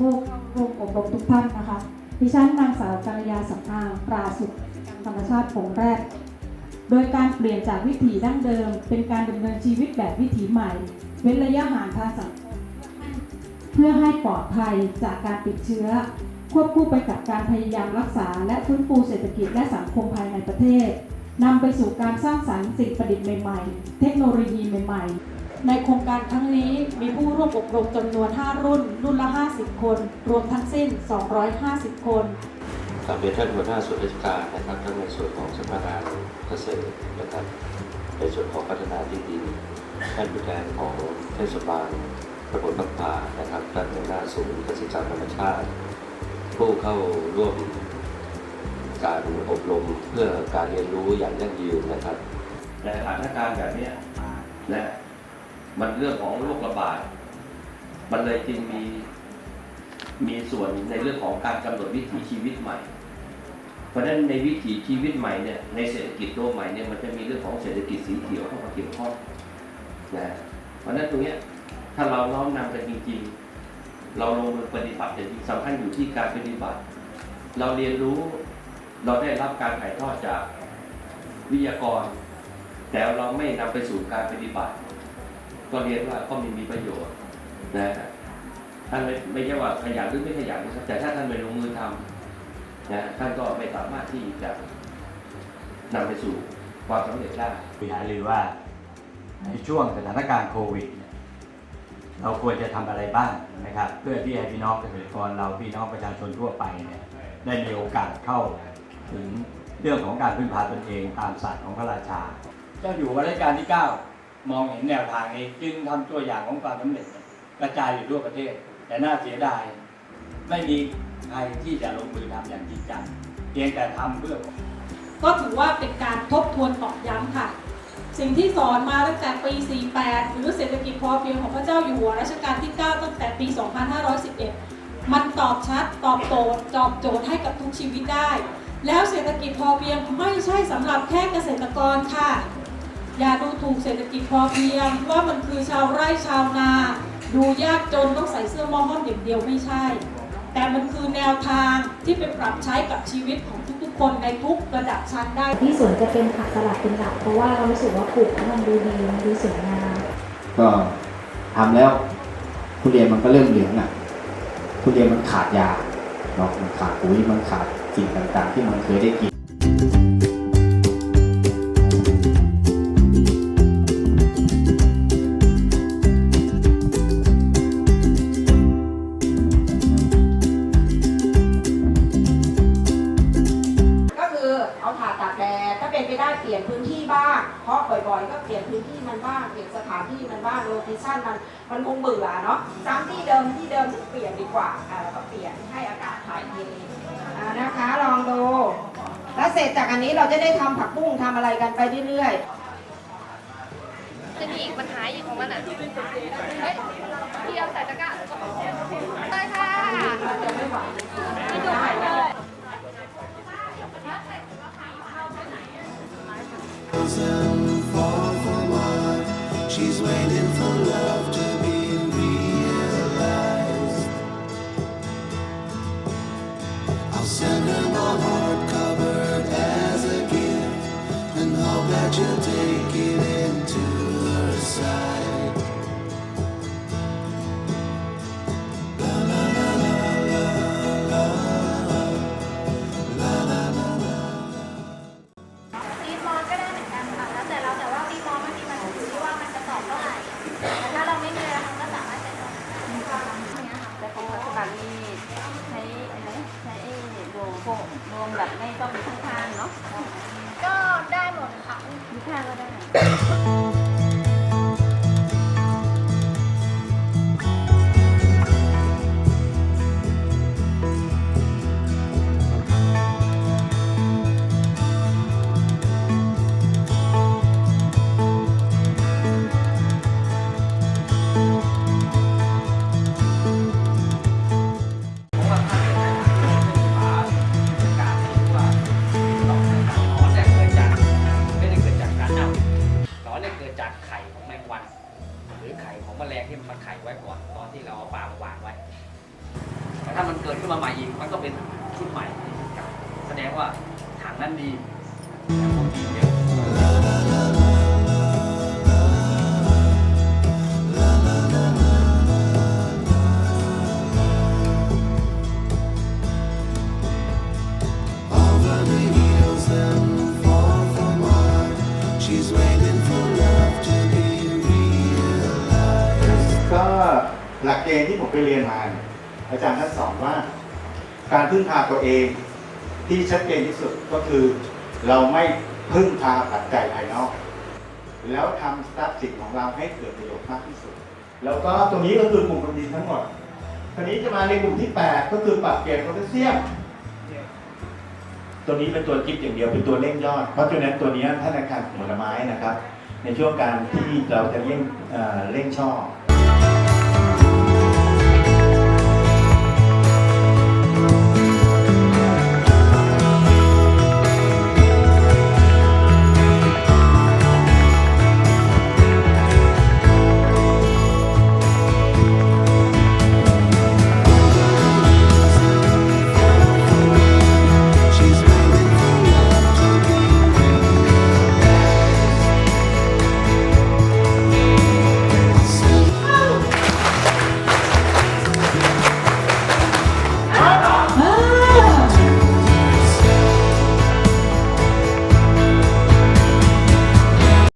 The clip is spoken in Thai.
ร่วมอบรมทุกท่านนะคะ ดิฉันนางสาวกัลยาสัมอางปราสุขธรรมชาติผงแรก โดยการเปลี่ยนจากวิถีดั้งเดิม เป็นการดำเนินชีวิตแบบวิถีใหม่ เว้นระยะห่างทางสังคมเพื่อให้ปลอดภัยจากการติดเชื้อ ควบคู่ไปกับการพยายามรักษา และฟื้นฟูเศรษฐกิจและสังคมภายในประเทศนำไปสู่การสร้างสรรค์สิ่งประดิษฐ์ใหม่ ๆ เทคโนโลยีใหม่ ๆ ในโครงการครั้งนี้มีผู้ร่วมอบรมจำนวน 5 รุ่น รุ่นละ 50 คน รวมทั้งสิ้น 250 คนกราบเรียนท่านหัวหน้าส่วนราชการนะครับทั้งในส่วนของสำนักงานเกษตรนะครับในส่วนของพัฒนาที่ดินท่านผู้แทนของเทศบาลตำบลบัพพานะครับท่านหัวหน้าศูนย์เกษตรศาสตร์ธรรมชาติ ผู้เข้าร่วมการอบรมเพื่อการเรียนรู้อย่างยั่งยืนนะครับ ในสถานการณ์แบบเนี้ยนะ มันเรื่องของโรคระบาด มันเลยจึงมีมีส่วนในเรื่องของการกำหนดวิถีชีวิตใหม่ เพราะฉะนั้นในวิถีชีวิตใหม่เนี่ยในเศรษฐกิจโลกใหม่เนี่ยมันจะมีเรื่องของเศรษฐกิจสีเขียวเข้ามาเกี่ยวข้องนะเพราะฉะนั้นตรงเนี้ยถ้าเราน้อมนำกันจริงๆ เราลงมือปฏิบัติแต่จริงสำคัญอยู่ที่การปฏิบัติ เราเรียนรู้เราได้รับการถ่ายทอดจากวิทยากร แต่เราไม่นำไปสู่การปฏิบัติ ก็เรียนว่าก็ไม่มีประโยชน์นะท่านไม่ไม่ใช่ว่าขยันหรือไม่ขยันนะครับแต่ถ้าท่านไม่ลงมือทำนะท่านก็ไม่สามารถที่จะนำไปสู่ความสำเร็จได้คุยหารือว่าในช่วงสถานการณ์โควิดเนี่ยเราควรจะทำอะไรบ้างนะครับ เพื่อที่ให้พี่น้องเกษตรกรเราพี่น้องประชาชนทั่วไปเนี่ยได้มีโอกาสเข้าถึงเรื่องของการพึ่งพาตนเองตามศาสตร์ของพระราชา เจ้าอยู่หัวรัชกาลที่ 9 มองเห็นแนวทางนี้จึงทำตัวอย่างของความสำเร็จกระจายอยู่ทั่วประเทศ แต่น่าเสียดาย ไม่มีใครที่จะลงมือทำอย่างจริงจังเพียงแต่ทำเพื่อ ก็ถือว่าเป็นการทบทวนตอกย้ำค่ะ สิ่งที่สอนมาตั้งแต่ปี 48 หรือเศรษฐกิจพอเพียงของพระเจ้าอยู่หัวรัชกาลที่ 9 ตั้งแต่ปี 2511 มันตอบชัดตอบโจทย์ตอบโจทย์ให้กับทุกชีวิตได้ แล้วเศรษฐกิจพอเพียงไม่ใช่สำหรับแค่เกษตรกรค่ะ อย่าดูถูกเศรษฐกิจพอเพียง ว่ามันคือชาวไร่ชาวนา ดูยากจนต้องใส่เสื้อหมอห้อมอย่างเดียวไม่ใช่ แต่มันคือแนวทางที่เป็นปรับใช้กับชีวิตของทุกๆคนในทุกระดับชั้นได้ ที่สวนจะเป็นผักสลัดเป็นหลักเพราะว่าเรารู้สึกว่าปลูกแล้วมันดูดีมันดูสวยงามก็ทำแล้วทุเรียนมันก็เริ่มเหลืองอะทุเรียนมันขาดยาเนาะมันขาดปุ๋ยมันขาดสิ่งต่างๆ ที่มันเคยได้กิน เอาถ่าตากแดดถ้าเป็นไปได้เปลี่ยนพื้นที่บ้าง เพราะบ่อยๆ ก็เปลี่ยนพื้นที่มันบ้างเปลี่ยนสถานที่มันบ้างโลเคชั่นมันมันคงเบื่อเนาะซ้ำที่เดิมที่เดิมเปลี่ยนดีกว่าอ่าแล้วก็เปลี่ยนให้อากาศถ่ายเทนะคะลองดูแล้วเสร็จจากอันนี้เราจะได้ทำผักบุ้งทำอะไรกันไปเรื่อยๆจะมีอีกปัญหาอีกของมันอะเฮ้ยพี่เอาใส่ตะกร้าได้ค่ะ send her my heart covered as a gift and hope that she'll take it into her side. La la la la la la la la la la. ตีมอนก็ได้เหมือนกันค่ะแล้วแต่เราแต่ว่าตีมอนบางทีมันอยู่ที่ว่ามันจะตอบเท่าไหร่แต่ถ้าเราไม่มีแรงมันก็สามารถใช้ตอบได้อย่างเงี้ยค่ะแต่ของปัจจุบันนี้ รวมแบบไม่ต้องมีข้างๆเนาะก็ได้หมดค่ะมีข้างก็ได้ีก็หลักเกณฑ์ที่ผมไปเรียนมาอาจารย์ท่านสอนว่า การพึ่งพาตัวเอง ที่ชัดเจนที่สุดก็คือเราไม่พึ่งพาปัจจัยภายนอก แล้วทำทรัพย์สินของเราให้เกิดประโยชน์มากที่สุด แล้วก็ตรงนี้ก็คือกลุ่มคนดินทั้งหมดคราวนี้จะมาในกลุ่มที่ 8 ก็คือปรับเปลี่ยนโพแทสเซียมตัวนี้เป็นตัวคิดอย่างเดียวเป็นตัวเร่งยอด เพราะฉะนั้นตัวนี้ท่านอาคารผลไม้นะครับ ในช่วงการที่เราจะเร่งเอ่อเร่งช่อ